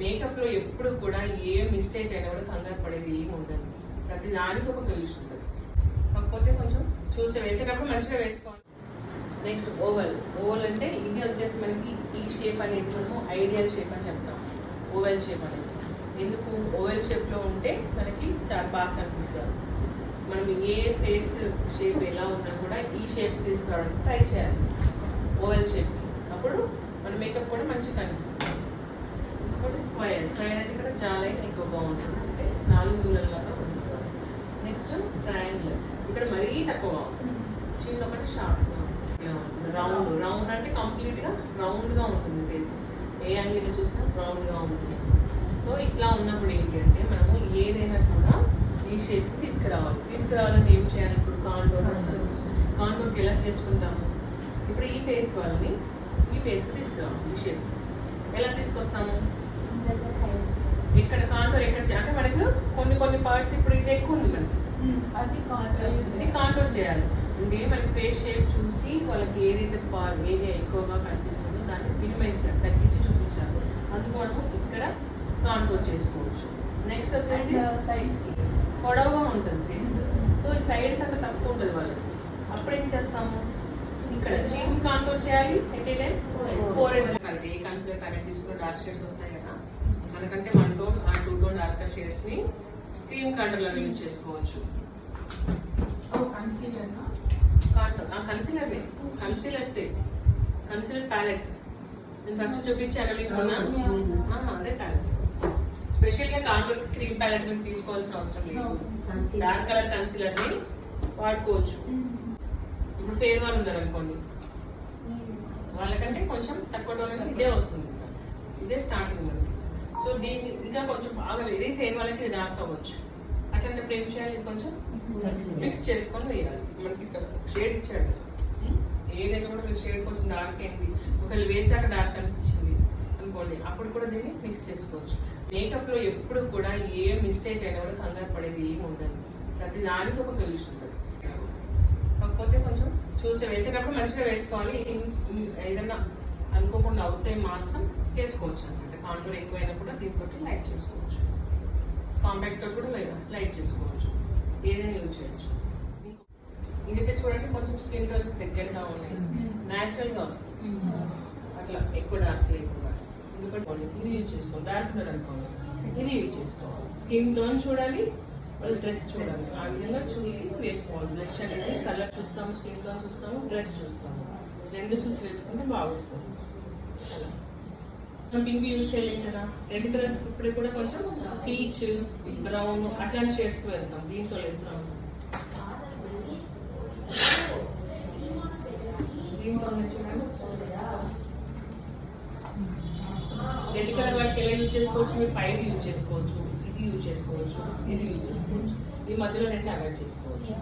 మేకప్లో ఎప్పుడు కూడా ఏ మిస్టేక్ అయినా కూడా కంగారు పడేది ఏమి ఉండదు. ప్రతి దానికి ఒక సొల్యూషన్ ఉంటుంది. కాకపోతే కొంచెం చూసి వేసేటప్పుడు మంచిగా వేసుకోవాలి. నెక్స్ట్ ఓవల్ ఓవల్ అంటే ఇది వచ్చేసి మనకి ఈ షేప్ అనేది మనము ఐడియల్ షేప్ అని చెప్తాం. ఓవెల్ షేప్ అనేది. ఎందుకు? ఓవెల్ షేప్లో ఉంటే మనకి చాలా బాగా కనిపిస్తారు మనం ఏ ఫేస్ షేప్ ఎలా ఉన్నా కూడా ఈ షేప్ తీసుకురావడానికి ట్రై చేయాలి. ఓవెల్ షేప్ అప్పుడు మన మేకప్ కూడా మంచిగా కనిపిస్తుంది. స్క్వైర్ స్క్వైర్ అంటే ఇక్కడ చాలా ఎక్కువ బాగుంటుంది అంటే నాలుగు మూలలాగా ఉంటుంది నెక్స్ట్ ట్రయాంగిల్ ఇక్కడ మరీ తక్కువ. చిన్న ఒకటి షార్ప్ రౌండ్ రౌండ్ అంటే కంప్లీట్గా రౌండ్గా ఉంటుంది ఫేస్ ఏ యాంగిల్ చూసినా రౌండ్గా ఉంటుంది. సో ఇట్లా ఉన్నప్పుడు ఏంటి అంటే మనము ఏదైనా కూడా ఈ షేప్ తీసుకురావాలి. తీసుకురావాలంటే ఏం చేయాలి? ఇప్పుడు కాంటోర్ కాంటోర్కి ఎలా చేసుకుంటాము? ఇప్పుడు ఈ ఫేస్ వాళ్ళని ఈ ఫేస్కి తీసుకురావాలి ఈ షేప్ ఎలా తీసుకొస్తాము? ఇక్కడ కాంటోర్ ఎక్కడ అంటే మనకు కొన్ని కొన్ని పార్ట్స్ ఇప్పుడు ఇది ఎక్కువ ఉంది మనకి. అది ఇది కాంటోర్ చేయాలి. అంటే మనకి ఫేస్ షేప్ చూసి వాళ్ళకి ఏదైతే పా- ఏది ఎక్కువగా కనిపిస్తుందో దాన్ని మినిమైజ్ చేయాలి తగ్గించి చూపించాలి. అందుకు మనము ఇక్కడ కాంటోర్ చేసుకోవచ్చు. నెక్స్ట్ వచ్చేసి సైడ్స్ పొడవుగా ఉంటుంది ఫేస్ సో ఈ సైడ్స్ అంతా తక్కువ ఉంటుంది వాళ్ళకి. ఇక్కడ చిన్ కాంటోర్ చేయాలి ఎట్ ఏ టైం ఫోర్ కలిపి ఏ కన్సిడర్ కరెక్ట్ తీసుకుని డార్క్ షేడ్స్ వస్తాయి కదా. మనకంటే వన్ టోన్ ఆ టూ టోన్ డార్కర్ షేడ్స్ని క్రీమ్ కంటర్లో యూజ్ చేసుకోవచ్చు. Concealer concealer concealer stick concealer palette నేను ఫస్ట్ చూపించాను మీకు. ఆ, అదే ప్యాలెట్ స్పెషల్గా కాంటోర్ క్రీమ్ ప్యాలెట్ మీకు తీసుకోవాల్సిన అవసరం లేదు. డార్క్ కలర్ కన్సిలర్ని వాడుకోవచ్చు. ఇప్పుడు ఫేర్ వాళ్ళు ఉన్నారు అనుకోండి. వాళ్ళకంటే కొంచెం తక్కువ టోన్ అనేది ఇదే వస్తుంది ఇదే స్టార్టింగ్ మనకి సో దీన్ని ఇంకా కొంచెం బాగా వేరే ఫేర్ వాళ్ళకి ఇది డార్క్ అవ్వచ్చు. అట్లాంటప్పుడు ఏం చేయాలి? ఇది కొంచెం మిక్స్ చేసుకొని వేయాలి. మనకి ఇక్కడ షేడ్ ఇచ్చాడు ఏదైనా కూడా షేడ్ కొంచెం డార్క్ అయింది. ఒకవేళ వేసాక డార్క్ అనిపించింది అనుకోండి అప్పుడు కూడా దీన్ని మిక్స్ చేసుకోవచ్చు. మేకప్లో ఎప్పుడు కూడా ఏ మిస్టేక్ అయినా కూడా కంగారు పడేది ఏమి ఉండదు. ప్రతి దానికి ఒక సొల్యూషన్ ఉంటుంది. కాకపోతే కొంచెం చూసి వేసేటప్పుడు మంచిగా వేసుకోవాలి. ఏదైనా అనుకోకుండా అవుతాయి మాత్రం చేసుకోవచ్చు అనమాట కాంటూర్ ఎక్కువైనా కూడా దీంతో లైట్ చేసుకోవచ్చు. కాంపాక్ట్ కూడా లైట్ చేసుకోవచ్చు. ఏదైనా యూజ్ చేయొచ్చు. ఇదైతే చూడండి కొంచెం స్కిన్ టోన్ దగ్గరగా ఉన్నాయి. న్యాచురల్గా వస్తుంది అట్లా ఎక్కువ డార్క్ లేకుండా. ఎందుకంటే ఇది యూజ్ చేసుకోవాలి. డార్క్ కలర్ అనుకోండి ఇది యూజ్ చేసుకోవాలి. స్కిన్ టోన్ చూడాలి వాళ్ళు డ్రెస్ చూడాలి. ఆ విధంగా చూసి వేసుకోవాలి డ్రెస్ అనేది కలర్ చూస్తాము స్కిన్ టోన్ చూస్తాము డ్రెస్ చూస్తాము. రెండు చూసి వేసుకుంటే బాగా వస్తుంది మనం పింక్ యూజ్ చేయలేం కదా రెడ్ కలర్స్ ఇప్పుడు కూడా కొంచెం పీచ్ బ్రౌన్ అట్లాంటి షేడ్స్కి వెళ్తాం. దీంట్లో లేదు బ్రౌన్ ఉంది చూడండి రెడ్ కలర్ వాటికి ఎలా యూజ్ చేసుకోవచ్చు మీరు పైన యూజ్ చేసుకోవచ్చు ఇది యూజ్ చేసుకోవచ్చు ఇది యూజ్ చేసుకోవచ్చు. ఈ మధ్యలో రెండు అవాయిడ్ చేసుకోవచ్చు.